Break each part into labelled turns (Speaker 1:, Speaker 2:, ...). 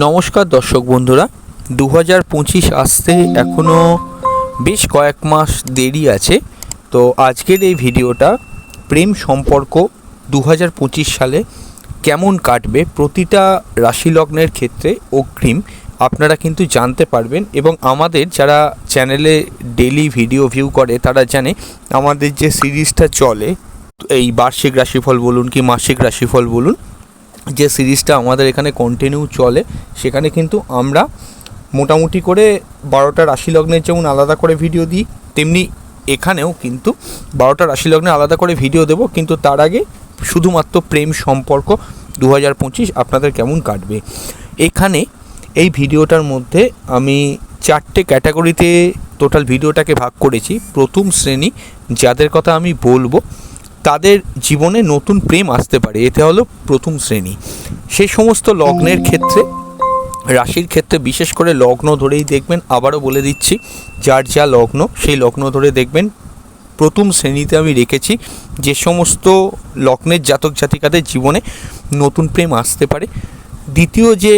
Speaker 1: নমস্কার দর্শক বন্ধুরা দু হাজার পঁচিশ আসতে এখনও বেশ কয়েক মাস দেরি আছে। তো আজকের এই ভিডিওটা প্রেম সম্পর্ক দু হাজার পঁচিশ সালে কেমন কাটবে, প্রতিটা রাশি লগ্নের ক্ষেত্রে অগ্রিম, আপনারা কিন্তু জানতে পারবেন এবং আমাদের যারা চ্যানেলে ডেলি ভিডিও ভিউ করে, তারা জানে আমাদের যে সিরিজটা চলে, এই বার্ষিক রাশিফল বলুন কি মাসিক রাশিফল বলুন যে সিরিজটা আমাদের এখানে কন্টিনিউ চলে, সেখানে কিন্তু আমরা মোটামুটি করে বারোটা রাশি লগ্নের যেমন আলাদা করে ভিডিও দিই, তেমনি এখানেও কিন্তু বারোটা রাশি লগ্নে আলাদা করে ভিডিও দেবো, কিন্তু তার আগে শুধুমাত্র প্রেম সম্পর্ক দু হাজার পঁচিশ আপনাদের কেমন কাটবে। এখানে এই ভিডিওটার মধ্যে আমি চারটে ক্যাটাগরিতে টোটাল ভিডিওটাকে ভাগ করেছি। প্রথম শ্রেণি, যাদের কথা আমি বলব তাদের জীবনে নতুন প্রেম আসতে পারে। এতে হলো প্রথম শ্রেণি। সেই সমস্ত লগ্নের ক্ষেত্রে রাশির ক্ষেত্রে বিশেষ করে লগ্ন ধরেই দেখবেন আবারও বলে দিচ্ছি যার যা লগ্ন সেই লগ্ন ধরে দেখবেন প্রথম শ্রেণীতে আমি রেখেছি যে সমস্ত লগ্নের জাতক জাতিকাদের জীবনে নতুন প্রেম আসতে পারে। দ্বিতীয় যে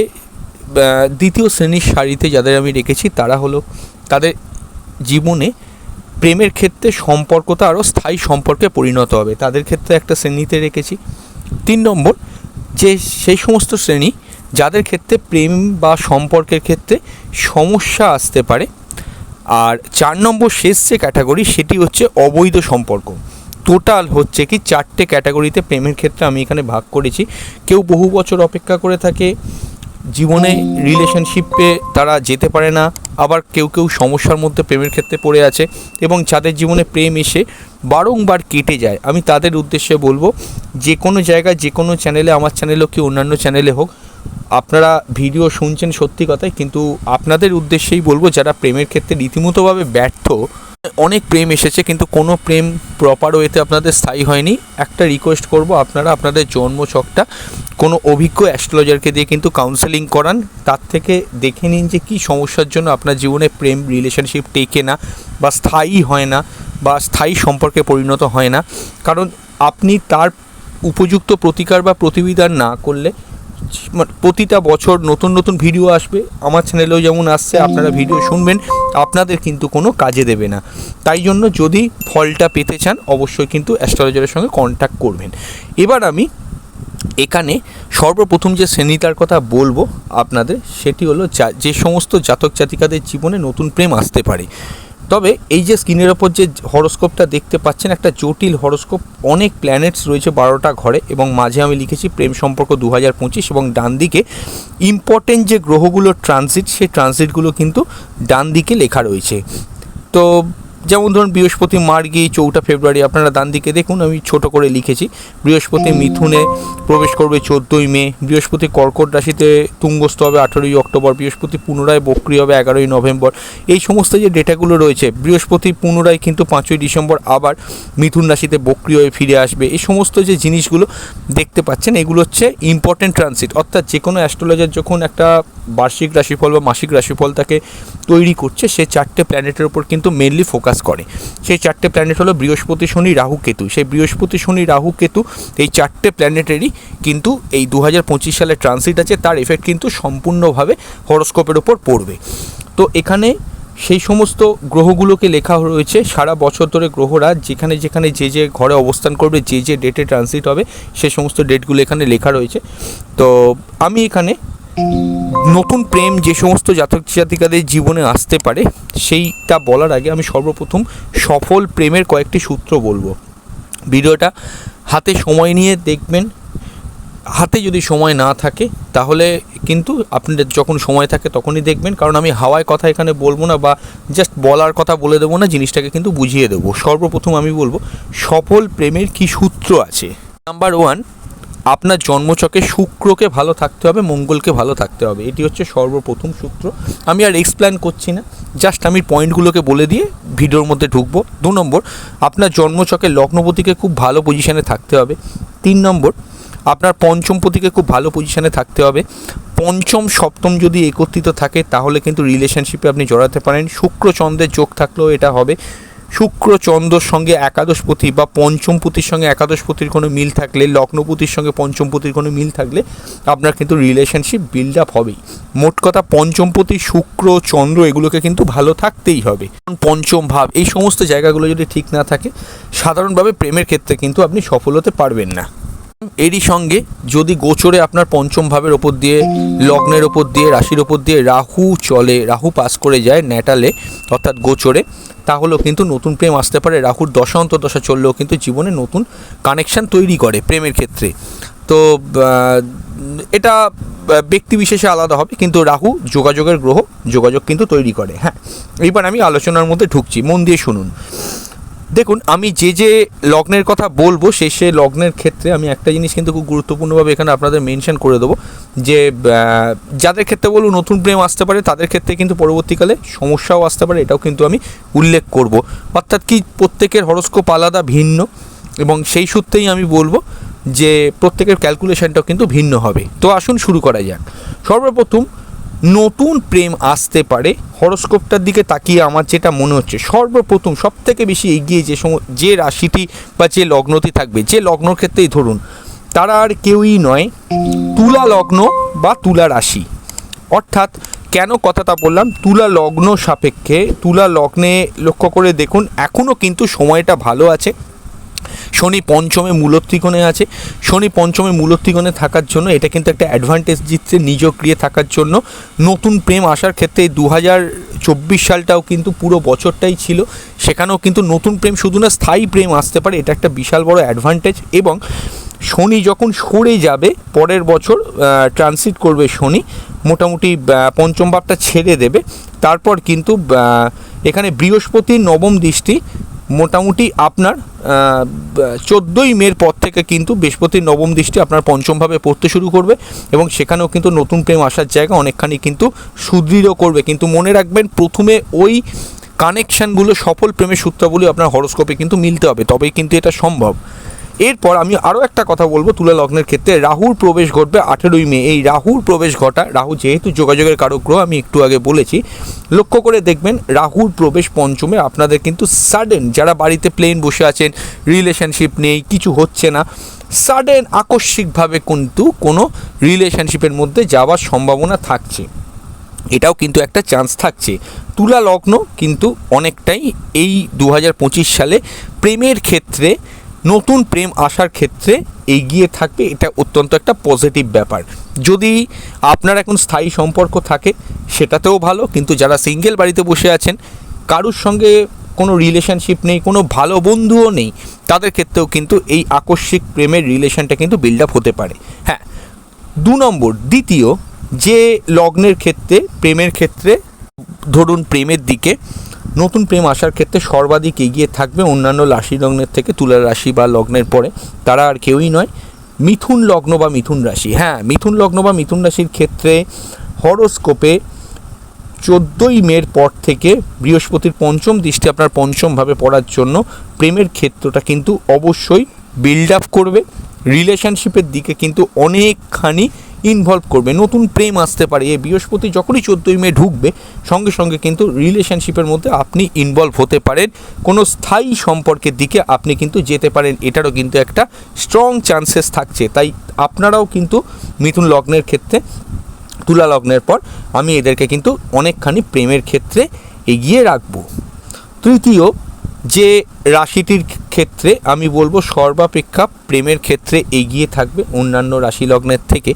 Speaker 1: দ্বিতীয় শ্রেণির সারিতে যাদের আমি রেখেছি তারা হলো তাদের জীবনে প্রেমের ক্ষেত্রে সম্পর্কটা আরও স্থায়ী সম্পর্কে পরিণত হবে। তাদের ক্ষেত্রে একটা শ্রেণীতে রেখেছি। তিন নম্বর, যে সেই সমস্ত শ্রেণি যাদের ক্ষেত্রে প্রেম বা সম্পর্কের ক্ষেত্রে সমস্যা আসতে পারে। আর চার নম্বর, শেষ যে ক্যাটাগরি সেটি হচ্ছে অবৈধ সম্পর্ক। টোটাল হচ্ছে কি চারটে ক্যাটাগরিতে প্রেমের ক্ষেত্রে আমি এখানে ভাগ করেছি। কেউ বহু বছর অপেক্ষা করে থাকে জীবনে রিলেশনশিপে তারা যেতে পারে না, আবার কেউ কেউ সমস্যার মধ্যে প্রেমের ক্ষেত্রে পড়ে আছে এবং যাদের জীবনে প্রেম এসে বারংবার কেটে যায়। আমি তাদের উদ্দেশ্যে বলব, যে কোনো জায়গায়, যে কোনো চ্যানেলে আমার চ্যানেল হোক কি অন্যান্য চ্যানেলে হোক, আপনারা ভিডিও শুনছেন সত্যি কথাই, কিন্তু আপনাদের উদ্দেশ্যেই বলব, যারা প্রেমের ক্ষেত্রে রীতিমতোভাবে ব্যর্থ অনেক প্রেম এসেছে, কিন্তু কোনো প্রেম প্রপার ওয়েতে আপনাদের স্থায়ী হয়নি। একটা রিকোয়েস্ট করব আপনারা, আপনাদের জন্মছকটা কোনো অভিজ্ঞ অ্যাস্ট্রোলজারকে দিয়ে কিন্তু কাউন্সেলিং করান। তার থেকে দেখে নিন যে কী সমস্যার জন্য আপনার জীবনে প্রেম রিলেশনশিপ টেকে না, বা স্থায়ী হয় না, বা স্থায়ী সম্পর্কে পরিণত হয় না। কারণ আপনি তার উপযুক্ত প্রতিকার বা প্রতিবিধান না করলে প্রতিটা বছর নতুন নতুন ভিডিও আসবে। আমার চ্যানেলেও যেমন আসছে আপনারা ভিডিও শুনবেন আপনাদের কিন্তু কোনো কাজে দেবে না। তাই জন্য যদি ফলটা পেতে চান অবশ্যই কিন্তু অ্যাস্ট্রোলজারের সঙ্গে কন্ট্যাক্ট করবেন। এবার আমি এখানে সর্বপ্রথম যে শ্রেণীটার কথা বলব আপনাদের সেটি হলো যা- যে সমস্ত জাতক জাতিকাদের জীবনে নতুন প্রেম আসতে পারে। তবে এই যে স্ক্রিনের ওপর যে হরোস্কোপটা দেখতে পাচ্ছেন, একটা জটিল হরোস্কোপ, অনেক প্ল্যানেটস রয়েছে বারোটা ঘরে এবং মাঝে আমি লিখেছি প্রেম সম্পর্ক দু হাজার পঁচিশ এবং ডান দিকে ইম্পর্টেন্ট যে গ্রহগুলোর ট্রানজিট সেই ট্রানজিটগুলো কিন্তু ডান দিকে লেখা রয়েছে। তো যেমন ধরুন বৃহস্পতি মার্গি চৌঠা ফেব্রুয়ারি, আপনারা ডান দিকে দেখুন, আমি ছোট করে লিখেছি। বৃহস্পতি মিথুনে প্রবেশ করবে চোদ্দোই মে, বৃহস্পতি কর্কট রাশিতে তুঙ্গস্থ হবে আঠেরোই অক্টোবর, বৃহস্পতি পুনরায় বক্রি হবে এগারোই নভেম্বর। এই সমস্ত যে ডেটাগুলো রয়েছে, বৃহস্পতি পুনরায় কিন্তু পাঁচই ডিসেম্বর আবার মিথুন রাশিতে বক্রি হয়ে ফিরে আসবে। এই সমস্ত যে জিনিসগুলো দেখতে পাচ্ছেন, এগুলো হচ্ছে ইম্পর্টেন্ট ট্রানজিট অর্থাৎ যে কোনো অ্যাস্ট্রোলজার যখন একটা বার্ষিক রাশিফল বা মাসিক রাশিফল তাকে তৈরি করছে, সে চারটে প্ল্যানেটের উপর কিন্তু মেনলি ফোকাস করে। সেই চারটে প্ল্যানেট হলো বৃহস্পতি, শনি, রাহু, কেতু। সেই বৃহস্পতি, শনি, রাহু, কেতু এই চারটে প্ল্যানেটেরই কিন্তু এই দু হাজার পঁচিশ সালে ট্রানজিট আছে, তার এফেক্ট কিন্তু সম্পূর্ণভাবে হরস্কোপের ওপর পড়বে। তো এখানে সেই সমস্ত গ্রহগুলোকে লেখা রয়েছে, সারা বছর ধরে গ্রহরা যেখানে যেখানে যে যে ঘরে অবস্থান করবে, যে যে ডেটে ট্রানজিট হবে, সে সমস্ত ডেটগুলো এখানে লেখা রয়েছে। তো আমি এখানে নতুন প্রেম যে সমস্ত জাতক জাতিকাদের জীবনে আসতে পারে, সেইটা বলার আগে আমি সর্বপ্রথম সফল প্রেমের কয়েকটি সূত্র বলব। ভিডিওটা হাতে সময় নিয়ে দেখবেন। হাতে যদি সময় না থাকে, তাহলে কিন্তু আপনাদের যখন সময় থাকে তখনই দেখবেন। কারণ আমি হাওয়ায় কথা এখানে বলব না বা জাস্ট বলার কথা বলে দেবো না, জিনিসটাকে কিন্তু বুঝিয়ে দেবো। সর্বপ্রথম আমি বলব, সফল প্রেমের কি সূত্র আছে? নাম্বার ওয়ান আপনার জন্মচকে শুক্রকে ভালো থাকতে হবে, মঙ্গলকে ভালো থাকতে হবে। এটি হচ্ছে সর্বপ্রথম সূত্র। আমি আর এক্সপ্লেন করছি না। জাস্ট আমি পয়েন্টগুলোকে বলে দিয়ে ভিডিওর মধ্যে ঢুকবো। দু নম্বর, আপনার জন্মচকে লগ্নপতিকে খুব ভালো পজিশানে থাকতে হবে। তিন নম্বর, আপনার পঞ্চম পতিকে খুব ভালো পজিশানে থাকতে হবে। পঞ্চম, সপ্তম যদি একত্রিত থাকে, তাহলে কিন্তু রিলেশনশিপে আপনি জড়াতে পারেন। শুক্র, চন্দ্রের যোগ থাকলেও এটা হবে। শুক্র, চন্দ্রর সঙ্গে একাদশপতি বা পঞ্চমপতির সঙ্গে একাদশপতির কোনো মিল থাকলে লগ্নপতির সঙ্গে পঞ্চমপতির কোনো মিল থাকলে আপনার কিন্তু রিলেশনশিপ বিল্ড আপ হবেই। মোট কথা পঞ্চমপতি শুক্র, চন্দ্র এগুলোকে কিন্তু ভালো থাকতেই হবে। পঞ্চম ভাব, এই সমস্ত জায়গাগুলো যদি ঠিক না থাকে, সাধারণভাবে প্রেমের ক্ষেত্রে কিন্তু আপনি সফল হতে পারবেন না। এরই সঙ্গে যদি গোচরে আপনার পঞ্চম ভাবের ওপর দিয়ে, লগ্নের ওপর দিয়ে, রাশির ওপর দিয়ে রাহু চলে, রাহু পাস করে যায় ন্যাটালে অর্থাৎ গোচরে তাহলেও কিন্তু নতুন প্রেম আসতে পারে। রাহুর দশা অন্তর্দশা চললেও কিন্তু জীবনে নতুন কানেকশান তৈরি করে প্রেমের ক্ষেত্রে। তো এটা ব্যক্তি বিশেষে আলাদা হবে, কিন্তু রাহু যোগাযোগের গ্রহ যোগাযোগ কিন্তু তৈরি করে। হ্যাঁ এইবার আমি আলোচনার মধ্যে ঢুকছি। মন দিয়ে শুনুন। দেখুন, আমি যে যে লগ্নের কথা বলব, সে সে লগ্নের ক্ষেত্রে আমি একটা জিনিস কিন্তু খুব গুরুত্বপূর্ণভাবে এখানে আপনাদের মেনশন করে দেবো, যে যাদের ক্ষেত্রে বলব নতুন প্রেম আসতে পারে, তাদের ক্ষেত্রে কিন্তু পরবর্তীকালে সমস্যাও আসতে পারে, এটাও কিন্তু আমি উল্লেখ করব। অর্থাৎ কি প্রত্যেকের হরস্কোপ আলাদা, ভিন্ন, এবং সেই সূত্রেই আমি বলব যে, প্রত্যেকের ক্যালকুলেশনটাও কিন্তু ভিন্ন হবে। তো আসুন শুরু করা যাক। সর্বপ্রথম নতুন প্রেম আসতে পারে। হরস্কোপটার দিকে তাকিয়ে আমার যেটা মনে হচ্ছে, সর্বপ্রথম সব থেকে বেশি এগিয়ে যে সম, যে রাশিটি বা যে লগ্নটি থাকবে, যে লগ্নর ক্ষেত্রেই ধরুন, তারা আর কেউই নয়, তুলা লগ্ন বা তুলা রাশি। অর্থাৎ কেন কথাটা বললাম, তুলা লগ্ন সাপেক্ষে, তুলা লগ্নে লক্ষ্য করে দেখুন এখনও কিন্তু সময়টা ভালো আছে। শনি পঞ্চমে মূলত্রিকোণে আছে। শনি পঞ্চমে মূলত্রিকোণে থাকার জন্য এটা কিন্তু একটা অ্যাডভান্টেজ দিচ্ছে নিজ ক্রিয়ে থাকার জন্য। নতুন প্রেম আসার ক্ষেত্রে দু হাজার চব্বিশ সালটাও কিন্তু পুরো বছরটাই ছিল। সেখানেও কিন্তু নতুন প্রেম শুধু না, স্থায়ী প্রেম আসতে পারে। এটা একটা বিশাল বড় অ্যাডভান্টেজ এবং শনি যখন সরে যাবে, পরের বছর ট্রানজিট করবে শনি, মোটামুটি পঞ্চম ভাবটা ছেড়ে দেবে। তারপর কিন্তু এখানে বৃহস্পতির নবম দৃষ্টি মোটামুটি আপনার চোদ্দোই মের পর থেকে কিন্তু বৃহস্পতির নবম দৃষ্টি আপনার পঞ্চমভাবে পড়তে শুরু করবে এবং সেখানেও কিন্তু নতুন প্রেম আসার জায়গা অনেকখানি কিন্তু সুদৃঢ় করবে। কিন্তু মনে রাখবেন প্রথমে ওই কানেকশানগুলো সফল প্রেমের সূত্রাবলী আপনার হরস্কোপে কিন্তু মিলতে হবে, তবেই কিন্তু এটা সম্ভব। এরপর আমি আরও একটা কথা বলব তুলা লগ্নের ক্ষেত্রে রাহুর প্রবেশ ঘটবে আঠেরোই মে। এই রাহুর প্রবেশ ঘটা, রাহু যেহেতু যোগাযোগের কারক গ্রহ আমি একটু আগে বলেছি, লক্ষ্য করে দেখবেন রাহুর প্রবেশ পঞ্চমে আপনাদের কিন্তু সাডেন যারা বাড়িতে প্লেন বসে আছেন রিলেশনশিপ নেই, কিছু হচ্ছে না সাডেন আকস্মিকভাবে কিন্তু কোনো রিলেশনশিপের মধ্যে যাওয়ার সম্ভাবনা থাকছে। এটাও কিন্তু একটা চান্স থাকছে। তুলা লগ্ন কিন্তু অনেকটাই এই দু হাজার পঁচিশ সালে প্রেমের ক্ষেত্রে নতুন প্রেম আসার ক্ষেত্রে এগিয়ে থাকবে, এটা অত্যন্ত একটা পজিটিভ ব্যাপার। যদি আপনার এখন স্থায়ী সম্পর্ক থাকে, সেটাতেও ভালো, কিন্তু যারা সিঙ্গেল বাড়িতে বসে আছেন, কারুর সঙ্গে কোনো রিলেশনশিপ নেই, কোনো ভালো বন্ধুও নেই, তাদের ক্ষেত্রেও কিন্তু এই আকস্মিক প্রেমের রিলেশনটা কিন্তু বিল্ড আপ হতে পারে। হ্যাঁ দু নম্বর, দ্বিতীয়, যে লগ্নের ক্ষেত্রে, প্রেমের ক্ষেত্রে, ধরুন প্রেমের দিকে নতুন প্রেম আসার ক্ষেত্রে সর্বাধিক এগিয়ে থাকবে অন্যান্য রাশি লগ্নের থেকে তুলা রাশি বা লগ্নের পরে। তারা আর কেউই নয়, মিথুন লগ্ন বা মিথুন রাশি। হ্যাঁ মিথুন লগ্ন বা মিথুন রাশির ক্ষেত্রে হরোস্কোপে চোদ্দোই মের পর থেকে বৃহস্পতির পঞ্চম দৃষ্টি আপনার পঞ্চমভাবে পড়ার জন্য প্রেমের ক্ষেত্রটা কিন্তু অবশ্যই বিল্ড আপ করবে। রিলেশনশিপের দিকে কিন্তু অনেকখানি ইনভলভ করবে। নতুন প্রেম আসতে পারে। এই বৃহস্পতি যখনই চোদ্দোই মে ঢুকবে, সঙ্গে সঙ্গে কিন্তু রিলেশনশিপের মধ্যে আপনি ইনভলভ হতে পারেন। কোনো স্থায়ী সম্পর্কের দিকে আপনি কিন্তু যেতে পারেন। এটারও কিন্তু একটা স্ট্রং চান্সেস থাকছে। তাই আপনারাও কিন্তু মিথুন লগ্নের ক্ষেত্রে, তুলা লগ্নের পর আমি এদেরকে কিন্তু অনেকখানি প্রেমের ক্ষেত্রে এগিয়ে রাখব। তৃতীয়, যে রাশিটির ক্ষেত্রে আমি বলব সর্বাপেক্ষা প্রেমের ক্ষেত্রে এগিয়ে থাকবে অন্যান্য রাশি লগ্নের থেকে।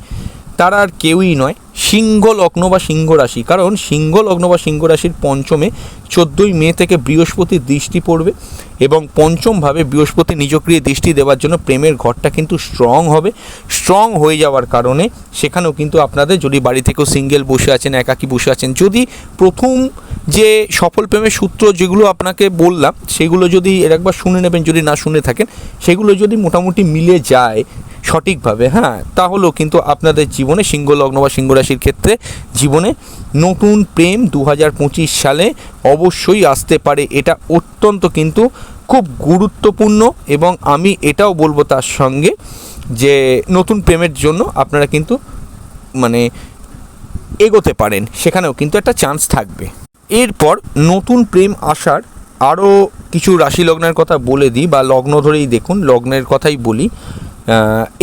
Speaker 1: তারা আর কেউই নয় সিংহ লগ্ন বা সিংহ রাশি কারণ সিংহ লগ্ন বা সিংহ রাশির পঞ্চমে চোদ্দোই মে থেকে বৃহস্পতির দৃষ্টি পড়বে এবং পঞ্চমভাবে বৃহস্পতি নিজক্রিয় দৃষ্টি দেওয়ার জন্য প্রেমের ঘরটা কিন্তু স্ট্রং হবে। স্ট্রং হয়ে যাওয়ার কারণে সেখানেও কিন্তু আপনাদের যদি বাড়ি থেকেও সিঙ্গেল বসে আছেন, একাকি বসে আছেন, যদি প্রথম যে সফল প্রেমের সূত্র যেগুলো আপনাকে বললাম, সেগুলো যদি এর একবার শুনে নেবেন, যদি না শুনে থাকেন, সেগুলো যদি মোটামুটি মিলে যায় সঠিকভাবে হ্যাঁ তাহলেও কিন্তু আপনাদের জীবনে সিংহ লগ্ন বা সিংহ রাশির ক্ষেত্রে জীবনে নতুন প্রেম দু হাজার পঁচিশ সালে অবশ্যই আসতে পারে। এটা অত্যন্ত কিন্তু খুব গুরুত্বপূর্ণ এবং আমি এটাও বলব তার সঙ্গে যে নতুন প্রেমের জন্য আপনারা কিন্তু মানে এগোতে পারেন, সেখানেও কিন্তু একটা চান্স থাকবে। এরপর নতুন প্রেম আসার আরও কিছু রাশি লগ্নের কথা বলে দিই বা লগ্ন ধরেই দেখুন, লগ্নের কথাই বলি।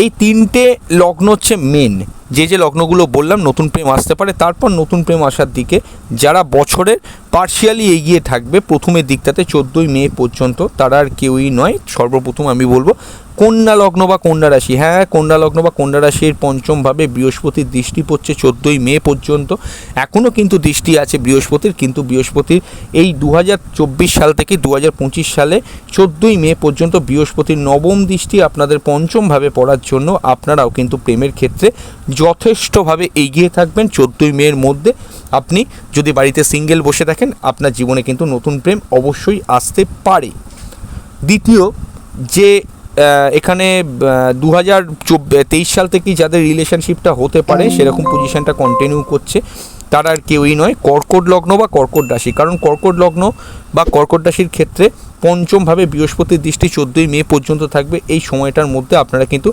Speaker 1: এই তিনটে লগ্ন হচ্ছে মেন যে যে লগ্নগুলো বললাম, নতুন প্রেম আসতে পারে। তারপর নতুন প্রেম আসার দিকে যারা বছরের পার্শিয়ালি এগিয়ে থাকবে, প্রথমের দিকটাতে চোদ্দোই মে পর্যন্ত তারা আর কেউই নয়। সর্বপ্রথম আমি বলব কন্যা লগ্ন বা কন্যা রাশি? হ্যাঁ কন্যা লগ্ন বা কন্যা রাশির পঞ্চমভাবে বৃহস্পতির দৃষ্টি পড়ছে চোদ্দোই মে পর্যন্ত। এখনও কিন্তু দৃষ্টি আছে বৃহস্পতির, কিন্তু বৃহস্পতির এই দু হাজার চব্বিশ সাল থেকে দু হাজার পঁচিশ সালে চোদ্দোই মে পর্যন্ত বৃহস্পতির নবম দৃষ্টি আপনাদের পঞ্চমভাবে পড়ার জন্য আপনারাও কিন্তু প্রেমের ক্ষেত্রে যথেষ্টভাবে এগিয়ে থাকবেন। চোদ্দোই মেয়ের মধ্যে আপনি যদি বাড়িতে সিঙ্গেল বসে থাকেন, আপনার জীবনে কিন্তু নতুন প্রেম অবশ্যই আসতে পারে। দ্বিতীয়, যে এখানে দু হাজার তেইশ সাল থেকেই যাদের রিলেশনশিপটা হতে পারে সেরকম পজিশনটা কন্টিনিউ করছে তারা আর কেউই নয় কর্কট লগ্ন বা কর্কট রাশি। কারণ কর্কট লগ্ন বা কর্কট রাশির ক্ষেত্রে পঞ্চমভাবে বৃহস্পতির দৃষ্টি চোদ্দোই মে পর্যন্ত থাকবে। এই সময়টার মধ্যে আপনারা কিন্তু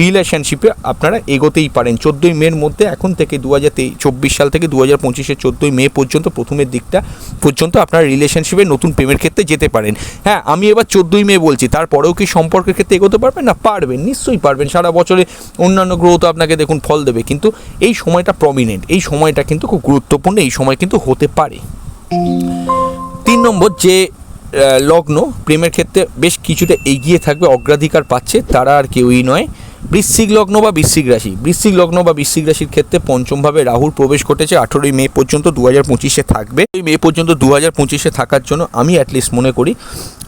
Speaker 1: রিলেশনশিপে আপনারা এগোতেই পারেন। চোদ্দোই মের মধ্যে এখন থেকে দু হাজার চব্বিশ সাল থেকে দু হাজার পঁচিশের চোদ্দোই মে পর্যন্ত প্রথমের দিকটা পর্যন্ত আপনারা রিলেশনশিপে নতুন প্রেমের ক্ষেত্রে যেতে পারেন। হ্যাঁ আমি এবার চোদ্দোই মে বলছি, তারপরেও কি সম্পর্কের ক্ষেত্রে এগোতে পারবেন? না, পারবেন, নিশ্চয়ই পারবেন। সারা বছরে অন্যান্য গ্রহ তো আপনাকে দেখুন ফল দেবে, কিন্তু এই সময়টা প্রমিনেন্ট এই সময়টা কিন্তু খুব গুরুত্বপূর্ণ, এই সময় কিন্তু হতে পারে। তিন নম্বর যে লগ্ন প্রেমের ক্ষেত্রে বেশ কিছুটা এগিয়ে থাকবে অগ্রাধিকার পাচ্ছে তারা আর কেউই নয়। বৃশ্চিক লগ্ন বা বৃশ্চিক রাশি? বৃশ্চিক লগ্ন বা বৃশ্চিক রাশির ক্ষেত্রে পঞ্চমভাবে রাহুর প্রবেশ ঘটেছে আঠেরোই মে পর্যন্ত দু হাজার পঁচিশে থাকবে। এই মে পর্যন্ত দু হাজার পঁচিশে থাকার জন্য আমি অ্যাটলিস্ট মনে করি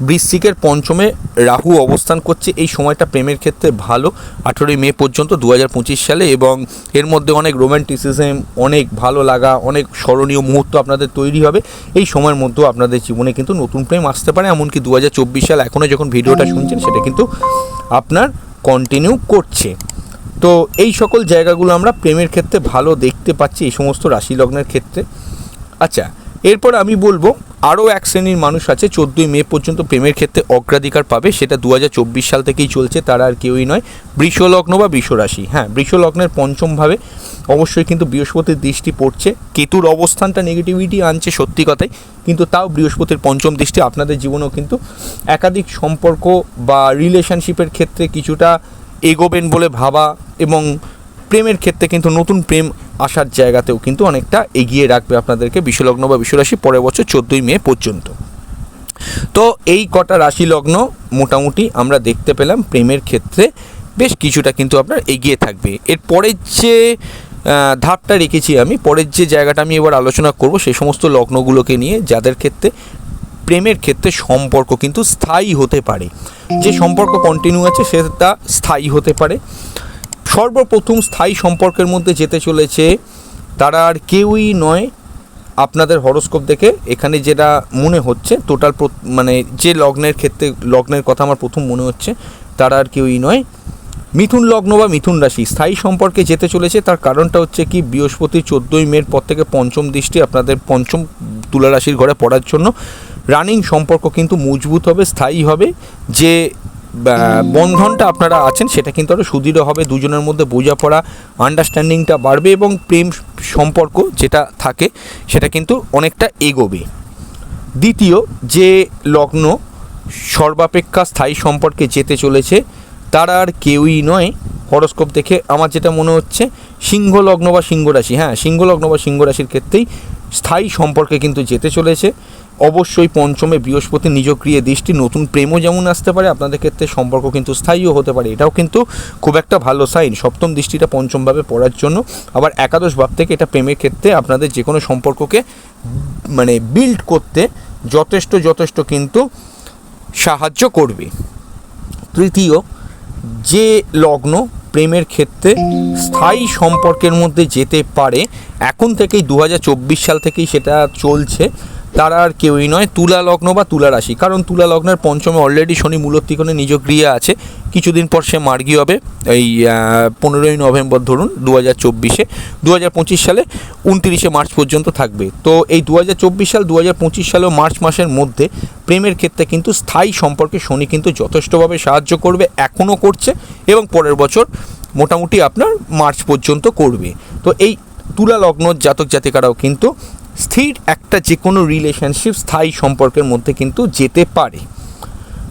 Speaker 1: বৃশ্চিকের পঞ্চমে রাহু অবস্থান করছে। এই সময়টা প্রেমের ক্ষেত্রে ভালো। আঠেরোই মে পর্যন্ত দু হাজার পঁচিশ সালে এবং এর মধ্যে অনেক রোম্যান্টিসিজম অনেক ভালো লাগা, অনেক স্মরণীয় মুহূর্ত আপনাদের তৈরি হবে। এই সময়ের মধ্যেও আপনাদের জীবনে কিন্তু নতুন প্রেম আসতে পারে। এমনকি দু হাজার চব্বিশ সাল এখনও যখন ভিডিওটা শুনছেন, সেটা কিন্তু আপনার কন্টিনিউ করছে। তো এই সকল জায়গাগুলো আমরা প্রেমের ক্ষেত্রে ভালো দেখতে পাচ্ছি, এই সমস্ত রাশি লগ্নের ক্ষেত্রে। আচ্ছা এরপর আমি বলব, আরও এক শ্রেণির মানুষ আছে, চোদ্দোই মে পর্যন্ত প্রেমের ক্ষেত্রে অগ্রাধিকার পাবে, সেটা দু হাজার চব্বিশ সাল থেকেই চলছে, তারা আর কেউই নয়, বৃষলগ্ন বা বৃষরাশি। হ্যাঁ বৃষলগ্নের পঞ্চমভাবে অবশ্যই কিন্তু বৃহস্পতির দৃষ্টি পড়ছে। কেতুর অবস্থানটা নেগেটিভিটি আনছে সত্যি কথাই, কিন্তু তাও বৃহস্পতির পঞ্চম দৃষ্টি আপনাদের জীবনেও কিন্তু একাধিক সম্পর্ক বা রিলেশনশিপের ক্ষেত্রে কিছুটা এগোবেন বলে ভাবা এবং প্রেমের ক্ষেত্রে কিন্তু নতুন প্রেম আসার জায়গাতেও কিন্তু অনেকটা এগিয়ে রাখবে আপনাদেরকে বিশ্বলগ্ন বা বিশ্বরাশি পরের বছর চোদ্দোই মে পর্যন্ত। তো এই কটা রাশি লগ্ন মোটামুটি আমরা দেখতে পেলাম প্রেমের ক্ষেত্রে বেশ কিছুটা কিন্তু আপনার এগিয়ে থাকবে। এর পরের যে ধাপটা রেখেছি আমি। পরের যে জায়গাটা আমি এবার আলোচনা করব, সেই সমস্ত লগ্নগুলোকে নিয়ে যাদের ক্ষেত্রে প্রেমের ক্ষেত্রে সম্পর্ক কিন্তু স্থায়ী হতে পারে। যে সম্পর্ক কন্টিনিউ আছে, সেটা স্থায়ী হতে পারে। সর্বপ্রথম স্থায়ী সম্পর্কের মধ্যে যেতে চলেছে, তারা আর কেউই নয়। আপনাদের হরোস্কোপ দেখে এখানে যেটা মনে হচ্ছে টোটাল মানে যে লগ্নের ক্ষেত্রে, লগ্নের কথা আমার প্রথম মনে হচ্ছে, তারা আর কেউই নয়। মিথুন লগ্ন বা মিথুন রাশি স্থায়ী সম্পর্কে যেতে চলেছে, তার কারণটা হচ্ছে কি, বৃহস্পতি চোদ্দোই মের পর থেকে পঞ্চম দৃষ্টি আপনাদের পঞ্চম তুলা রাশির ঘরে পড়ার জন্য। রানিং সম্পর্ক কিন্তু মজবুত হবে, স্থায়ী হবে। যে বন্ধনটা আপনারা আছেন, সেটা কিন্তু আরও সুদৃঢ় হবে, দুজনের মধ্যে বোঝাপড়া আন্ডারস্ট্যান্ডিংটা বাড়বে এবং প্রেম সম্পর্ক যেটা থাকে, সেটা কিন্তু অনেকটা এগোবে। দ্বিতীয়, যে লগ্ন সর্বাপেক্ষা স্থায়ী সম্পর্কে যেতে চলেছে তারা আর কেউই নয়। হরস্কোপ দেখে আমার যেটা মনে হচ্ছে, সিংহ লগ্ন বা সিংহ রাশি। হ্যাঁ সিংহ লগ্ন বা সিংহ রাশির ক্ষেত্রেই স্থায়ী সম্পর্কে কিন্তু যেতে চলেছে। অবশ্যই পঞ্চমে বৃহস্পতি নিজক্রিয় দৃষ্টি, নতুন প্রেমও যেমন আসতে পারে, আপনাদের ক্ষেত্রে সম্পর্ক কিন্তু স্থায়ীও হতে পারে। এটাও কিন্তু খুব একটা ভালো সাইন সপ্তম দৃষ্টিটা পঞ্চমভাবে পড়ার জন্য। আবার একাদশ ভাব থেকে এটা প্রেমের ক্ষেত্রে আপনাদের যে কোনো সম্পর্ককে মানে বিল্ড করতে যথেষ্ট যথেষ্ট কিন্তু সাহায্য করবে। তৃতীয় যে লগ্ন প্রেমের ক্ষেত্রে স্থায়ী সম্পর্কের মধ্যে যেতে পারে, এখন থেকেই দু হাজার চব্বিশ সাল থেকেই সেটা চলছে। তারা আর কেউই নয়, তুলা লগ্ন বা তুলা রাশি। কারণ তুলা লগ্নের পঞ্চমে অলরেডি শনি মূলত্রিকোণে নিজ গৃহে আছে। কিছুদিন পর সে মার্গী হবে, এই পনেরোই নভেম্বর ধরুন দু হাজার চব্বিশে। দু হাজার পঁচিশ সালে উনতিরিশে মার্চ পর্যন্ত থাকবে। তো এই দু হাজার চব্বিশ সাল দু হাজার পঁচিশ সালে মার্চ মাসের মধ্যে প্রেমের ক্ষেত্রে কিন্তু স্থায়ী সম্পর্কে শনি কিন্তু যথেষ্টভাবে সাহায্য করবে, এখনও করছে এবং পরের বছর মোটামুটি আপনার মার্চ পর্যন্ত করবে। তো এই তুলা লগ্ন জাতক জাতিকারাও কিন্তু স্থির একটা যে কোনো রিলেশনশিপ স্থায়ী সম্পর্কের মধ্যে কিন্তু যেতে পারে।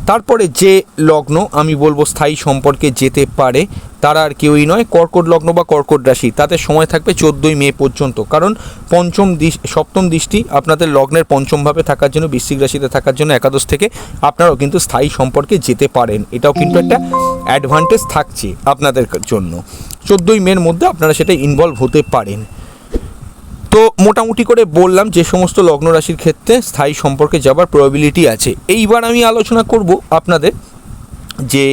Speaker 1: তারপরে যে লগ্ন, আমি বলব স্থায়ী সম্পর্কে যেতে পারে, তারা আর কেউই নয়, কর্কট লগ্ন বা কর্কট রাশি। তাদের সময় থাকবে চোদ্দোই মে পর্যন্ত। কারণ পঞ্চম সপ্তম দৃষ্টি আপনাদের লগ্নের পঞ্চমভাবে থাকার জন্য, বৃশ্চিক রাশিতে থাকার জন্য একাদশ থেকে আপনারাও কিন্তু স্থায়ী সম্পর্কে যেতে পারেন। এটাও কিন্তু একটা অ্যাডভান্টেজ থাকছে আপনাদের জন্য। চোদ্দোই মের মধ্যে আপনারা সেটা ইনভলভ হতে পারেন। তো মোটামুটি করে বললাম যে সমস্ত লগ্ন রাশির ক্ষেত্রে স্থায়ী সম্পর্কে যাবার প্রবাবিলিটি আছে। এইবার আমি আলোচনা করব আপনাদের যে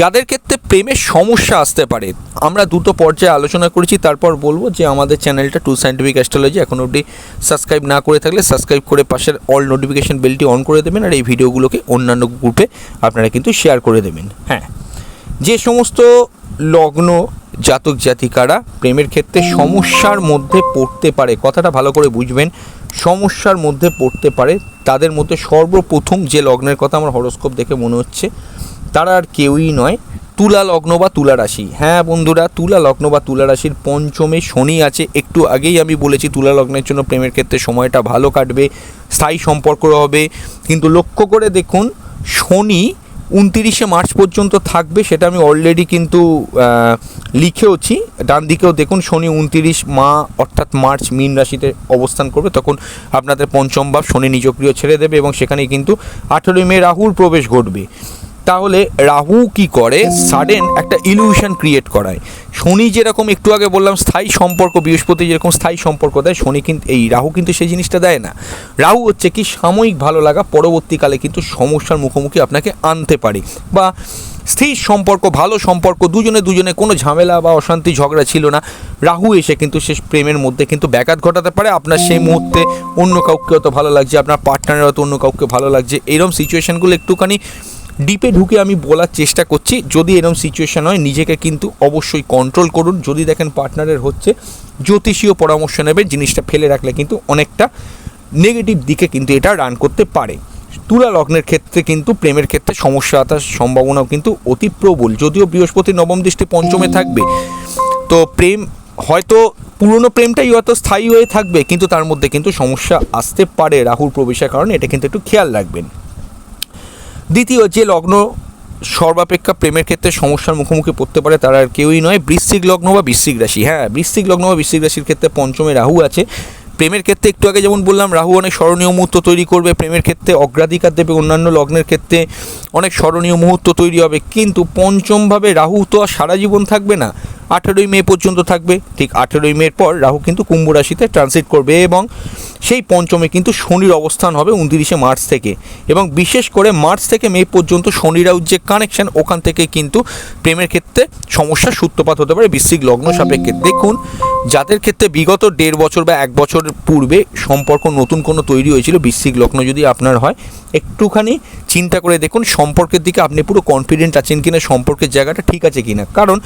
Speaker 1: যাদের ক্ষেত্রে প্রেমের সমস্যা আসতে পারে, আমরা দুটো পর্যায়ে আলোচনা করেছি, তারপর বলব যে আমাদের চ্যানেলটা টু সাইন্টিফিক অ্যাস্ট্রোলজি এখন অবধি সাবস্ক্রাইব না করে থাকলে সাবস্ক্রাইব করে পাশের অল নোটিফিকেশন বেলটি অন করে দেবেন আর এই ভিডিওগুলোকে অন্যান্য গ্রুপে আপনারা কিন্তু শেয়ার করে দেবেন। হ্যাঁ যে সমস্ত লগ্ন জাতক জাতিকারা প্রেমের ক্ষেত্রে সমস্যার মধ্যে পড়তে পারে। কথাটা ভালো করে বুঝবেন। সমস্যার মধ্যে পড়তে পারে। তাদের মধ্যে সর্বপ্রথম যে লগ্নের কথা আমার হরস্কোপ দেখে মনে হচ্ছে, তারা আর কেউই নয়, তুলা লগ্ন বা তুলা রাশি। হ্যাঁ বন্ধুরা, তুলা লগ্ন বা তুলা রাশির পঞ্চমে শনি আছে। একটু আগেই আমি বলেছি, তুলা লগ্নের জন্য প্রেমের ক্ষেত্রে সময়টা ভালো কাটবে, স্থায়ী সম্পর্ক হবে। কিন্তু লক্ষ্য করে দেখুন, শনি উনতিরিশে মার্চ পর্যন্ত থাকবে, সেটা আমি অলরেডি কিন্তু লিখেওছি। ডান দিকেও দেখুন, শনি উনতিরিশ মা, অর্থাৎ মার্চ মীন রাশিতে অবস্থান করবে। তখন আপনাদের পঞ্চম ভাব শনি নিজক্রিয় ছেড়ে দেবে এবং সেখানে কিন্তু আঠেরোই মে রাহুর প্রবেশ ঘটবে। তাহলে রাহু কি করে? সাডেন একটা ইলিউশন ক্রিয়েট করায়। শনি যেরকম একটু আগে বললাম, স্থায়ী সম্পর্ক, বৃহস্পতি যেরকম স্থায়ী সম্পর্ক দেয়, শনি কিন্তু এই রাহু কিন্তু সেই জিনিসটা দেয় না। রাহু হচ্ছে কি, সাময়িক ভালো লাগা, পরবর্তীকালে কিন্তু সমস্যার মুখোমুখি আপনাকে আনতে পারে। বা স্থির সম্পর্ক, ভালো সম্পর্ক, দুজনে দুজনে কোনো ঝামেলা বা অশান্তি, ঝগড়া ছিল না। রাহু এসে কিন্তু সে প্রেমের মধ্যে কিন্তু ব্যাঘাত ঘটাতে পারে। আপনার সেই মুহূর্তে অন্য কাউকে হয়তো ভালো লাগছে, আপনার পার্টনারের হয়তো অন্য কাউকে ভালো লাগছে। এরকম সিচুয়েশানগুলো একটুখানি ডিপে ঢুকে আমি বলার চেষ্টা করছি, যদি এরকম সিচুয়েশান হয়, নিজেকে কিন্তু অবশ্যই কন্ট্রোল করুন। যদি দেখেন পার্টনারের হচ্ছে জ্যোতিষীয় পরামর্শ নেবে, জিনিসটা ফেলে রাখলে কিন্তু অনেকটা নেগেটিভ দিকে কিন্তু এটা রান করতে পারে। তুলা লগ্নের ক্ষেত্রে কিন্তু, প্রেমের ক্ষেত্রে সমস্যা আসার সম্ভাবনাও কিন্তু অতি প্রবল। যদিও বৃহস্পতি নবম দৃষ্টি পঞ্চমে থাকবে, তো প্রেম, হয়তো পুরনো প্রেমটাই হয়তো স্থায়ী হয়ে থাকবে, কিন্তু তার মধ্যে কিন্তু সমস্যা আসতে পারে রাহুর প্রবেশের কারণে। এটা কিন্তু একটু খেয়াল রাখবেন। দ্বিতীয়, যে লগ্ন সর্বাপেক্ষা প্রেমের ক্ষেত্রে সমস্যার মুখোমুখি পড়তে পারে তারা আর কেউই নয়। বৃশ্চিক লগ্ন বা বৃশ্চিক রাশি। হ্যাঁ বৃশ্চিক লগ্ন বা বৃশ্চিক রাশির ক্ষেত্রে পঞ্চমে রাহু আছে। প্রেমের ক্ষেত্রে একটু আগে যেমন বললাম, রাহু অনেক স্মরণীয় মুহূর্ত তৈরি করবে। প্রেমের ক্ষেত্রে অগ্রাধিকার দেবে অন্যান্য লগ্নের ক্ষেত্রে অনেক স্মরণীয় মুহূর্ত তৈরি হবে। কিন্তু পঞ্চমভাবে রাহু তো আর সারা জীবন থাকবে না। আঠেরোই মে পর্যন্ত থাকবে। ঠিক আঠেরোই মের পর রাহু কিন্তু কুম্ভ রাশিতে ট্রানজিট করবে এবং সেই পঞ্চমে কিন্তু শনির অবস্থান হবে উনতিরিশে মার্চ থেকে। এবং বিশেষ করে মার্চ থেকে মে পর্যন্ত শনি রাহুর যে কানেকশন ওখান থেকে কিন্তু প্রেমের ক্ষেত্রে সমস্যার সূত্রপাত হতে পারে বৃশ্চিক লগ্ন সাপেক্ষে। দেখুন, যাদের ক্ষেত্রে বিগত দেড় বছর বা এক বছর পূর্বে সম্পর্ক নতুন কোনো তৈরি হয়েছিল, বৃশ্চিক লগ্ন যদি আপনার হয়, একটুখানি চিন্তা করে দেখুন, সম্পর্কের দিকে আপনি পুরো কনফিডেন্ট আছেন কিনা, সম্পর্কের জায়গাটা ঠিক আছে কিনা। কারণ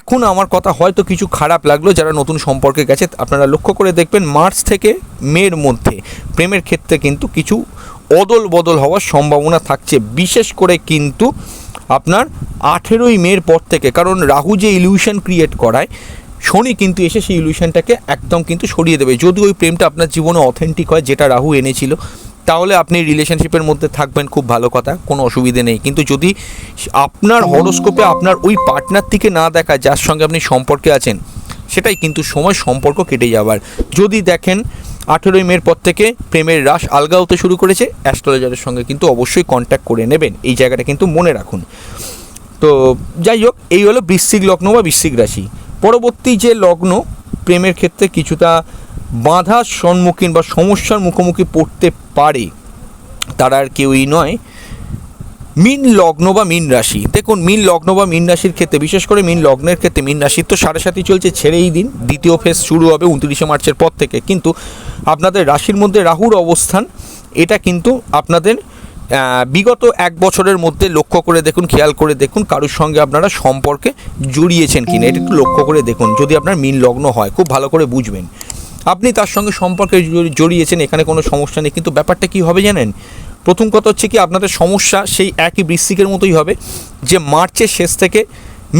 Speaker 1: এখন আমার কথা হয়তো কিছু খারাপ লাগল যারা নতুন সম্পর্কে গেছে, আপনারা লক্ষ্য করে দেখবেন মার্চ থেকে মের মধ্যে প্রেমের ক্ষেত্রে কিন্তু কিছু অদল বদল হওয়ার সম্ভাবনা থাকছে। বিশেষ করে কিন্তু আপনার আঠেরোই মের পর থেকে, কারণ রাহু যে ইলিউশন ক্রিয়েট করায়, শনি কিন্তু এসে সেই ইলিউশনটাকে একদম কিন্তু সরিয়ে দেবে। যদি ওই প্রেমটা আপনার জীবনে অথেন্টিক হয়, যেটা রাহু এনেছিল তাহলে আপনি রিলেশনশিপের মধ্যে থাকবেন খুব ভালো কথা কোনো অসুবিধে নেই। কিন্তু যদি আপনার হরোস্কোপে আপনার ওই পার্টনার থেকে না দেখা যার সঙ্গে আপনি সম্পর্কে আছেন সেটাই কিন্তু সময় সম্পর্ক কেটে যাবার যদি দেখেন আঠেরোই মের পর থেকে প্রেমের রাস আলগা হতে শুরু করেছে অ্যাস্ট্রোলজারের সঙ্গে কিন্তু অবশ্যই কন্ট্যাক্ট করে নেবেন। এই জায়গাটা কিন্তু মনে রাখুন। তো যাই হোক এই হলো বৃশ্চিক লগ্ন বা বৃশ্চিক রাশি। পরবর্তী যে লগ্ন প্রেমের ক্ষেত্রে কিছুটা বাধার সম্মুখীন বা সমস্যার মুখোমুখি পড়তে পারে, তারা আর কেউই নয়। মিন লগ্ন বা মিন রাশি। দেখুন, মিন লগ্ন বা মিন রাশির ক্ষেত্রে, বিশেষ করে মিন লগ্নের ক্ষেত্রে, মিন রাশির তো সাড়ে সাতই চলছে, ছেড়েই দিন। দ্বিতীয় ফেজ শুরু হবে উনত্রিশে মার্চের পর থেকে। কিন্তু আপনাদের রাশির মধ্যে রাহুর অবস্থান, এটা কিন্তু আপনাদের বিগত এক বছরের মধ্যে লক্ষ্য করে দেখুন, খেয়াল করে দেখুন, কারোর সঙ্গে আপনারা সম্পর্কে জড়িয়েছেন কিনা, এটা একটু লক্ষ্য করে দেখুন। যদি আপনার মিন লগ্ন হয়, খুব ভালো করে বুঝবেন। আপনি তার সঙ্গে সম্পর্কে জড়িয়েছেন, এখানে কোনো সমস্যা নেই, কিন্তু ব্যাপারটা কী হবে জানেন? প্রথম কথা হচ্ছে কি, আপনাদের সমস্যা সেই একই বৃশ্চিকের মতোই হবে, যে মার্চের শেষ থেকে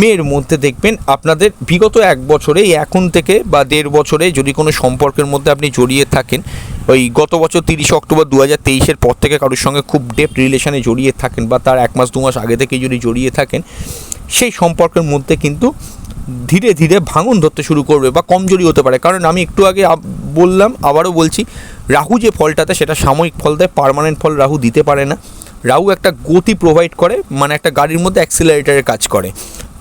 Speaker 1: মেয়ের মধ্যে দেখবেন আপনাদের বিগত এক বছরে এখন থেকে বা দেড় বছরে যদি কোনো সম্পর্কের মধ্যে আপনি জড়িয়ে থাকেন, ওই গত বছর তিরিশে অক্টোবর দু হাজার তেইশের পর থেকে কারোর সঙ্গে খুব ডেপ রিলেশনে জড়িয়ে থাকেন বা তার এক মাস, দু মাস আগে থেকে যদি জড়িয়ে থাকেন সেই সম্পর্কের মধ্যে কিন্তু ধীরে ধীরে ভাঙন ধরতে শুরু করবে বা কমজোরি হতে পারে। কারণ আমি একটু আগে বললাম, আবারও বলছি, রাহু যে ফলটাতে সেটা সাময়িক ফল দেয় পার্মানেন্ট ফল রাহু দিতে পারে না। রাহু একটা গতি প্রোভাইড করে মানে একটা গাড়ির মধ্যে অ্যাক্সিলারেটারের কাজ করে।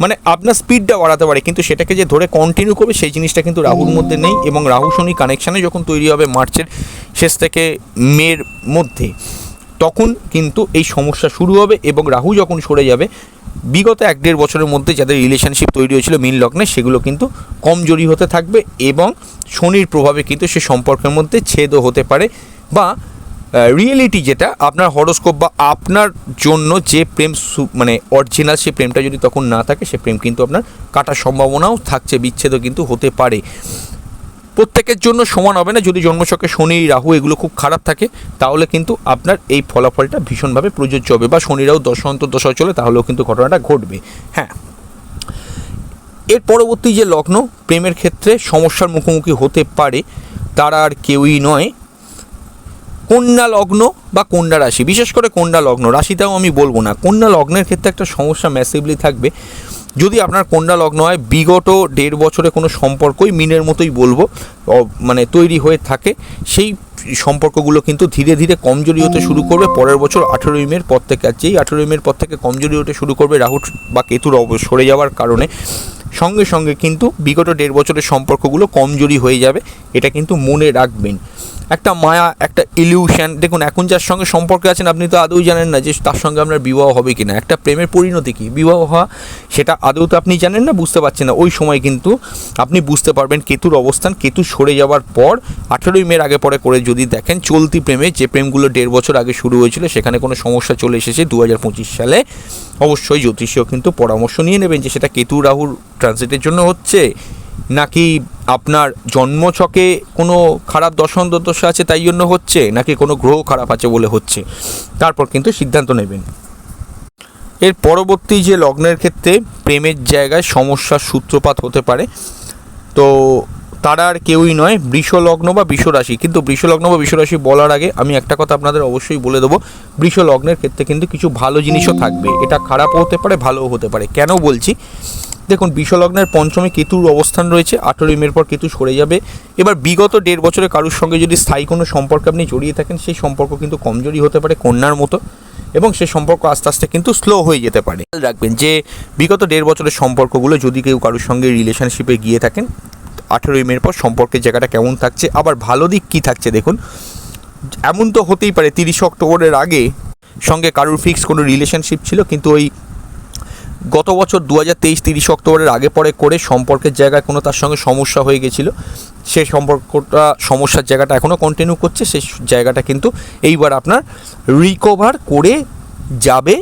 Speaker 1: মানে আপনার স্পিডটা বাড়াতে পারে, কিন্তু সেটাকে যে ধরে কন্টিনিউ করবে, সেই জিনিসটা কিন্তু রাহুর মধ্যে নেই এবং রাহু শনি কানেকশানে যখন তৈরি হবে মার্চের শেষ থেকে মের মধ্যে, তখন কিন্তু এই সমস্যা শুরু হবে এবং রাহু যখন সরে যাবে বিগত এক দেড় বছরের মধ্যে যাদের রিলেশনশিপ তৈরি হয়েছিল মিন লগ্নে, সেগুলো কিন্তু কমজোরি হতে থাকবে এবং শনির প্রভাবে কিন্তু সে সম্পর্কের মধ্যে ছেদও হতে পারে বা রিয়েলিটি যেটা, আপনার হরোস্কোপ বা আপনার জন্য যে প্রেম মানে অরিজিনাল সে প্রেমটা যদি তখন না থাকে, সে প্রেম কিন্তু আপনার কাটার সম্ভাবনাও থাকছে, বিচ্ছেদও কিন্তু হতে পারে। প্রত্যেকের জন্য সমান হবে না। যদি জন্মছকে শনি, রাহু এগুলো খুব খারাপ থাকে, তাহলে কিন্তু আপনার এই ফলাফলটা ভীষণভাবে প্রযোজ্য হবে বা শনিরাও দশ অন্তর্দশা চলে, তাহলেও কিন্তু ঘটনাটা ঘটবে। হ্যাঁ। এর পরবর্তী যে লগ্ন, প্রেমের ক্ষেত্রে সমস্যার মুখোমুখি হতে পারে, তারা আর কেউই নয়। কন্যা লগ্ন বা কন্যা রাশি, বিশেষ করে কন্যা লগ্ন, রাশিটাও আমি বলব না। কন্যা লগ্নের ক্ষেত্রে একটা সমস্যা ম্যাসিভলি থাকবে। যদি আপনার কন্যা লগ্ন হয়, বিগত দেড় বছরে কোনো সম্পর্কই মিনের মতোই বলব মানে তৈরি হয়ে থাকে, সেই সম্পর্কগুলো কিন্তু ধীরে ধীরে কমজোরি হতে শুরু করবে। পরের বছর আঠেরোই মের পর থেকে আর যেই আঠেরোই মের পর থেকে কমজোরি হতে শুরু করবে, রাহু বা কেতুর সরে যাওয়ার কারণে। সঙ্গে সঙ্গে কিন্তু বিগত দেড় বছরের সম্পর্কগুলো কমজোরি হয়ে যাবে, এটা কিন্তু মনে রাখবেন। একটা মায়া, একটা ইলিউশন দেখুন, এখন যার সঙ্গে সম্পর্কে আছেন, আপনি তো আদৌ জানেন না যে তার সঙ্গে আপনার বিবাহ হবে কি না একটা প্রেমের পরিণতি কী? বিবাহ হওয়া, সেটা আদৌ তো আপনি জানেন না, বুঝতে পারছেন না। ওই সময় কিন্তু আপনি বুঝতে পারবেন কেতুর অবস্থান, কেতু সরে যাওয়ার পর আঠেরোই মের আগে পরে করে যদি দেখেন, চলতি প্রেমে যে প্রেমগুলো দেড় বছর আগে শুরু হয়েছিল, সেখানে কোনো সমস্যা চলে এসেছে দু হাজার পঁচিশ সালে। অবশ্যই জ্যোতিষীয় কিন্তু পরামর্শ নিয়ে নেবেন যে সেটা কেতু, রাহুর ট্রানজিটের জন্য হচ্ছে। নাকি আপনার জন্মছকে কোনো খারাপ দশা আছে তাই জন্য হচ্ছে? নাকি কোনো গ্রহ খারাপ আছে বলে হচ্ছে? তারপর কিন্তু সিদ্ধান্ত নেবেন। এর পরবর্তী যে লগ্নের ক্ষেত্রে প্রেমের জায়গায় সমস্যার সূত্রপাত হতে পারে। তো তারা আর কেউই নয়, বৃষলগ্ন বা বৃষ রাশি কিন্তু বৃষলগ্ন বা বৃষ রাশি বলার আগে আমি একটা কথা আপনাদের অবশ্যই বলে দেবো, বৃষলগ্নের ক্ষেত্রে কিন্তু কিছু ভালো জিনিসও থাকবে। এটা খারাপও হতে পারে, ভালোও হতে পারে। কেন বলছি? দেখুন বিশ্বলগ্নের পঞ্চমে কেতুর অবস্থান রয়েছে, আঠেরোই মের পর কেতু সরে যাবে। এবার বিগত দেড় বছরে কারোর সঙ্গে যদি স্থায়ী কোনো সম্পর্কে আপনি জড়িয়ে থাকেন, সেই সম্পর্ক কিন্তু কমজোরি হতে পারে কন্যার মতো, এবং সেই সম্পর্ক আস্তে আস্তে কিন্তু স্লো হয়ে যেতে পারে। রাখবেন যে বিগত দেড় বছরের সম্পর্কগুলো যদি কেউ কারোর সঙ্গে রিলেশনশিপে গিয়ে থাকেন আঠেরোই মের পর সম্পর্কের জায়গাটা কেমন থাকছে, আবার ভালো দিক কী থাকছে দেখুন। এমন তো হতেই পারে, তিরিশে অক্টোবরের আগে সঙ্গে কারুর ফিক্স কোনো রিলেশনশিপ ছিল, কিন্তু ওই গত বছর দু হাজার তেইশ তিরিশে অক্টোবরের আগে পরে করে সম্পর্কের জায়গায় কোনো তার সঙ্গে সমস্যা হয়ে গেছিল। সে সম্পর্কটা, সমস্যার জায়গাটা এখনও কন্টিনিউ করছে, সে জায়গাটা কিন্তু এইবার আপনার রিকভার করে যাবে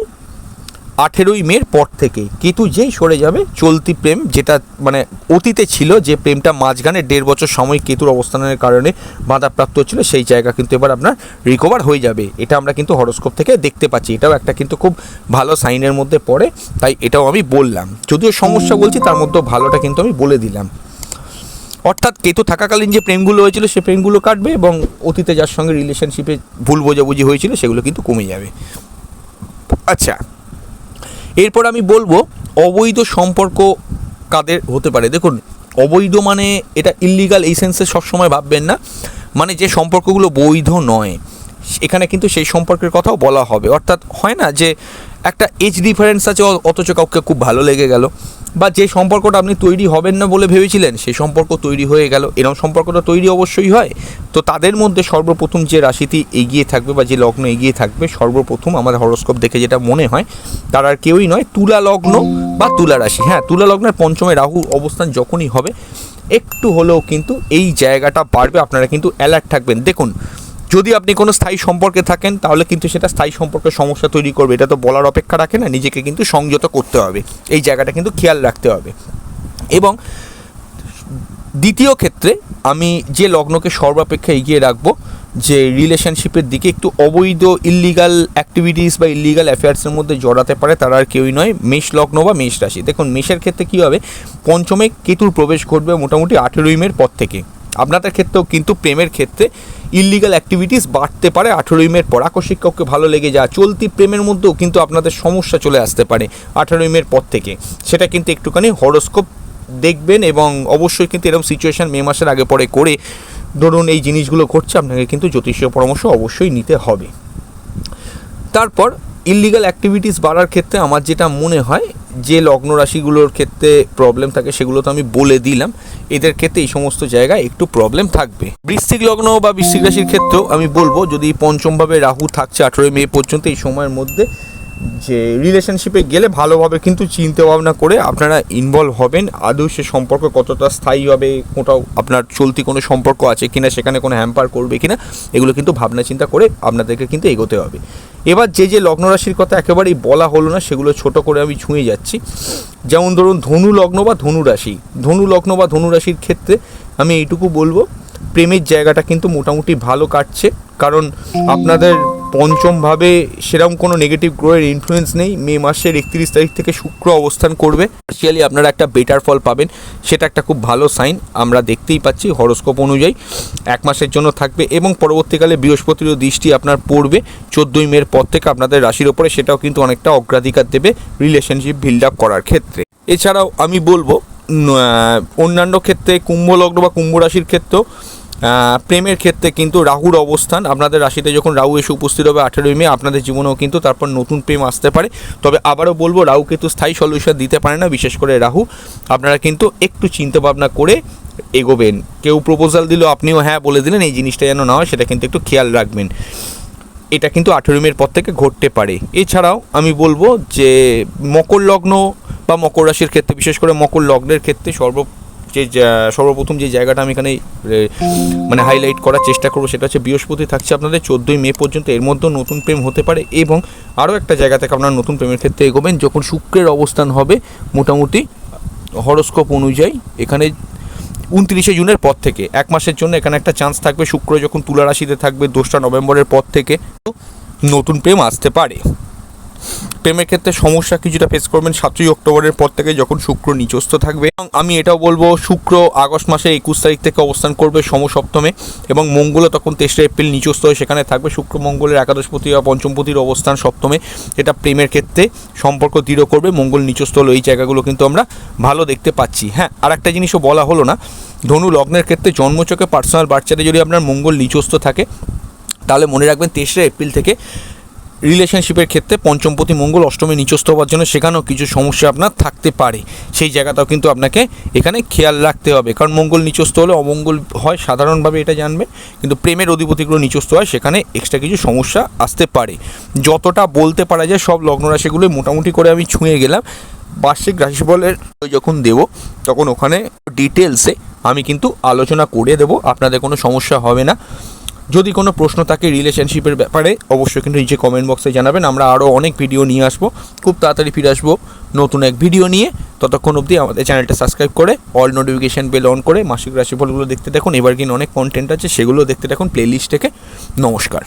Speaker 1: আঠেরোই মের পর থেকে। কেতু যেই সরে যাবে, চলতি প্রেম যেটা মানে অতীতে ছিল, যে প্রেমটা মাঝখানে দেড় বছর সময় কেতুর অবস্থানের কারণে বাধাপ্রাপ্ত হচ্ছিল সেই জায়গা কিন্তু এবার আপনার রিকভার হয়ে যাবে। এটা আমরা কিন্তু হরস্কোপ থেকে দেখতে পাচ্ছি। এটাও একটা কিন্তু খুব ভালো সাইনের মধ্যে পড়ে, তাই এটাও আমি বললাম। যদিও সমস্যা বলছি, তার মধ্যে ভালোটা কিন্তু আমি বলে দিলাম। অর্থাৎ কেতু থাকাকালীন যে প্রেমগুলো হয়েছিল, সে প্রেমগুলো কাটবে এবং অতীতে যার সঙ্গে রিলেশনশিপে ভুল বোঝাবুঝি হয়েছিল, সেগুলো কিন্তু কমে যাবে। আচ্ছা এরপর আমি বলব অবৈধ সম্পর্ক কাদের হতে পারে। দেখুন, অবৈধ মানে এটা ইল্লিগাল এই সেন্সে সবসময় ভাববেন না। মানে যে সম্পর্কগুলো বৈধ নয়, এখানে কিন্তু সেই সম্পর্কের কথাও বলা হবে। অর্থাৎ হয় না যে একটা এজ ডিফারেন্স আছে অথচ কাউকে খুব ভালো লেগে গেল। বা যে সম্পর্কটা আপনি তৈরি হবেন না বলে ভেবেছিলেন, সেই সম্পর্ক তৈরি হয়ে গেল। এরকম সম্পর্কটা তৈরি অবশ্যই হয়। তো তাদের মধ্যে সর্বপ্রথম যে রাশিটি এগিয়ে থাকবে বা যে লগ্ন এগিয়ে থাকবে, সর্বপ্রথম আমাদের হরস্কোপ দেখে যেটা মনে হয়, তার আর কেউই নয়, তুলা লগ্ন বা তুলা রাশি। হ্যাঁ তুলা লগ্নের পঞ্চমে রাহু অবস্থান যখনই হবে, একটু হলেও কিন্তু এই জায়গাটা বাড়বে, আপনারা কিন্তু অ্যালার্ট থাকবেন। দেখুন যদি আপনি কোনো স্থায়ী সম্পর্কে থাকেন, তাহলে কিন্তু সেটা স্থায়ী সম্পর্কের সমস্যা তৈরি করবে। এটা তো বলার অপেক্ষা রাখে না, নিজেকে কিন্তু সংযত করতে হবে। এই জায়গাটা কিন্তু খেয়াল রাখতে হবে। এবং দ্বিতীয় ক্ষেত্রে আমি যে লগ্নকে সর্বাপেক্ষা এগিয়ে রাখব, যে রিলেশনশিপের দিকে একটু অবৈধ ইল্লিগাল অ্যাক্টিভিটিস বা ইল্লিগাল অ্যাফেয়ার্সের মধ্যে জড়াতে পারে, তারা আর কেউই নয়, মেষ লগ্ন বা মেষ রাশি। দেখুন, মেষের ক্ষেত্রে কী হবে? পঞ্চমে কেতুর প্রবেশ ঘটবে মোটামুটি আঠেরোই মের পর থেকে। আপনাদের ক্ষেত্রেও কিন্তু প্রেমের ক্ষেত্রে ইল্লিগাল অ্যাক্টিভিটিস বাড়তে পারে। আঠেরোই মের পর আকস্মিক ভালো লেগে যা চলতি প্রেমের মধ্যেও কিন্তু আপনাদের সমস্যা চলে আসতে পারে আঠেরোই মের পর থেকে। সেটা কিন্তু একটুখানি হরোস্কোপ দেখবেন এবং অবশ্যই কিন্তু এরকম সিচুয়েশান মে মাসের আগে পরে করে ধরুন এই জিনিসগুলো ঘটছে, আপনাকে কিন্তু জ্যোতিষীয় পরামর্শ অবশ্যই নিতে হবে। তারপর ইললিগাল অ্যাক্টিভিটিস বাড়ার ক্ষেত্রে আমার যেটা মনে হয়, যে লগ্ন রাশিগুলোর ক্ষেত্রে প্রবলেম থাকে সেগুলো তো আমি বলে দিলাম। এদের ক্ষেত্রে এই সমস্ত জায়গায় একটু প্রবলেম থাকবে। বৃশ্চিক লগ্ন বা বৃশ্চিক রাশির ক্ষেত্রেও আমি বলব, যদি পঞ্চমভাবে রাহু থাকছে আঠেরোই মে পর্যন্ত এই সময়ের মধ্যে যে রিলেশনশিপে গেলে ভালোভাবে কিন্তু চিন্তা ভাবনা করে আপনারা ইনভলভ হবেন। আদৌ সে সম্পর্ক কতটা স্থায়ী হবে, কোথাও আপনার চলতি কোনো সম্পর্ক আছে কিনা, সেখানে কোনো হ্যাম্পার করবে কিনা, এগুলো কিন্তু ভাবনা চিন্তা করে আপনাদেরকে কিন্তু এগোতে হবে। এবার যে যে লগ্ন রাশির কথা একেবারেই বলা হলো না, সেগুলো ছোট করে আমি ছুঁয়ে যাচ্ছি। যেমন ধরুন ধনু লগ্ন বা ধনু রাশি। ধনু লগ্ন বা ধনু রাশির ক্ষেত্রে আমি এইটুকু বলব, প্রেমের জায়গাটা কিন্তু মোটামুটি ভালো কাটছে। কারণ আপনাদের পঞ্চমভাবে সেরকম কোনো নেগেটিভ গ্রোয়ের ইনফ্লুয়েন্স নেই। মে মাসের একত্রিশ তারিখ থেকে শুক্র অবস্থান করবে। পার্সিয়ালি আপনারা একটা বেটার ফল পাবেন, সেটা একটা খুব ভালো সাইন আমরা দেখতেই পাচ্ছি হরস্কোপ অনুযায়ী। এক মাসের জন্য থাকবে এবং পরবর্তীকালে বৃহস্পতিরও দৃষ্টি আপনার পড়বে। চোদ্দোই মের পর থেকে আপনাদের রাশির ওপরে সেটাও কিন্তু অনেকটা অগ্রাধিকার দেবে রিলেশনশিপ বিল্ড আপ করার ক্ষেত্রে। এছাড়াও আমি বলব অন্যান্য ক্ষেত্রে কুম্ভ লগ্ন বা কুম্ভ রাশির ক্ষেত্রেও প্রেমের ক্ষেত্রে কিন্তু রাহুর অবস্থান। আপনাদের রাশিতে যখন রাহু এসে উপস্থিত হবে আঠেরোই মে, আপনাদের জীবনেও কিন্তু তারপর নতুন প্রেম আসতে পারে। তবে আবারও বলব, রাহু কিন্তু স্থায়ী সলিউশন দিতে পারে না, বিশেষ করে রাহু। আপনারা কিন্তু একটু চিন্তা ভাবনা করে এগোবেন। কেউ প্রপোজাল দিল, আপনিও হ্যাঁ বলে দিলেন, এই জিনিসটা যেন না হয়, সেটা কিন্তু একটু খেয়াল রাখবেন। এটা কিন্তু আঠেরো মের পর থেকে ঘটতে পারে। এছাড়াও আমি বলব যে, মকর লগ্ন বা মকর রাশির ক্ষেত্রে, বিশেষ করে মকর লগ্নের ক্ষেত্রে সর্ব যে সর্বপ্রথম যে জায়গাটা আমি এখানে মানে হাইলাইট করার চেষ্টা করব সেটা হচ্ছে বৃহস্পতি থাকছে আপনাদের চোদ্দোই মে পর্যন্ত। এর মধ্যেও নতুন প্রেম হতে পারে এবং আরও একটা জায়গা থেকে আপনারা নতুন প্রেমের ক্ষেত্রে এগোবেন যখন শুক্রের অবস্থান হবে মোটামুটি হরস্কোপ অনুযায়ী এখানে উনত্রিশে জুনের পর থেকে। এক মাসের জন্য এখানে একটা চান্স থাকবে। শুক্র যখন তুলা রাশিতে থাকবে, দোসরা নভেম্বরের পর থেকে নতুন প্রেম আসতে পারে। প্রেমের ক্ষেত্রে সমস্যা কিছুটা ফেস করবেন সাতই অক্টোবরের পর থেকে যখন শুক্র নিচস্থ থাকবে। এবং আমি এটাও বলব, শুক্র আগস্ট মাসে একুশ তারিখ থেকে অবস্থান করবে সমসপ্তমে এবং মঙ্গলও তখন তেসরা এপ্রিল নিচস্থ হয়ে সেখানে থাকবে। শুক্র মঙ্গলের একাদশপতি বা পঞ্চমপতির অবস্থান সপ্তমে। এটা প্রেমের ক্ষেত্রে সম্পর্ক দৃঢ় করবে, মঙ্গল নিচস্থ হলো এই জায়গাগুলো কিন্তু আমরা ভালো দেখতে পাচ্ছি। হ্যাঁ আর একটা জিনিসও বলা হলো না, ধনু লগ্নের ক্ষেত্রে জন্মচকে পার্সোনাল বাচ্চাতে যদি আপনার মঙ্গল নিচস্থ থাকে, তাহলে মনে রাখবেন তেসরা এপ্রিল থেকে রিলেশনশিপের ক্ষেত্রে পঞ্চমপতি মঙ্গল, অষ্টমী নিচস্থ হওয়ার জন্য সেখানেও কিছু সমস্যা আপনার থাকতে পারে। সেই জায়গাটাও কিন্তু আপনাকে এখানে খেয়াল রাখতে হবে। কারণ মঙ্গল নিচস্থ হলে অমঙ্গল হয়, সাধারণভাবে এটা জানবে কিন্তু প্রেমের অধিপতিগুলো নিচস্থ হয়, সেখানে এক্সট্রা কিছু সমস্যা আসতে পারে। যতটা বলতে পারা যায়, সব লগ্ন রাশিগুলো মোটামুটি করে আমি ছুঁয়ে গেলাম। বার্ষিক রাশিফলের যখন দেব, তখন ওখানে ডিটেলসে আমি কিন্তু আলোচনা করে দেব। আপনাদের কোনো সমস্যা হবে না। যদি কোনো প্রশ্ন থাকে রিলেশনশিপের ব্যাপারে, অবশ্যই কিন্তু নিচে কমেন্ট বক্সে জানাবেন, আমরা আরও অনেক ভিডিও নিয়ে আসব। খুব তাড়াতাড়ি ফিরে আসব নতুন এক ভিডিও নিয়ে। ততক্ষণ অবধি আমাদের চ্যানেলটা সাবস্ক্রাইব করে অল নোটিফিকেশান বেল অন করে, মাসিক রাশিফলগুলো দেখতে দেখুন। এবার কিন্তু অনেক কন্টেন্ট আছে, সেগুলো দেখতে দেখুন প্লেলিস্ট থেকে। নমস্কার।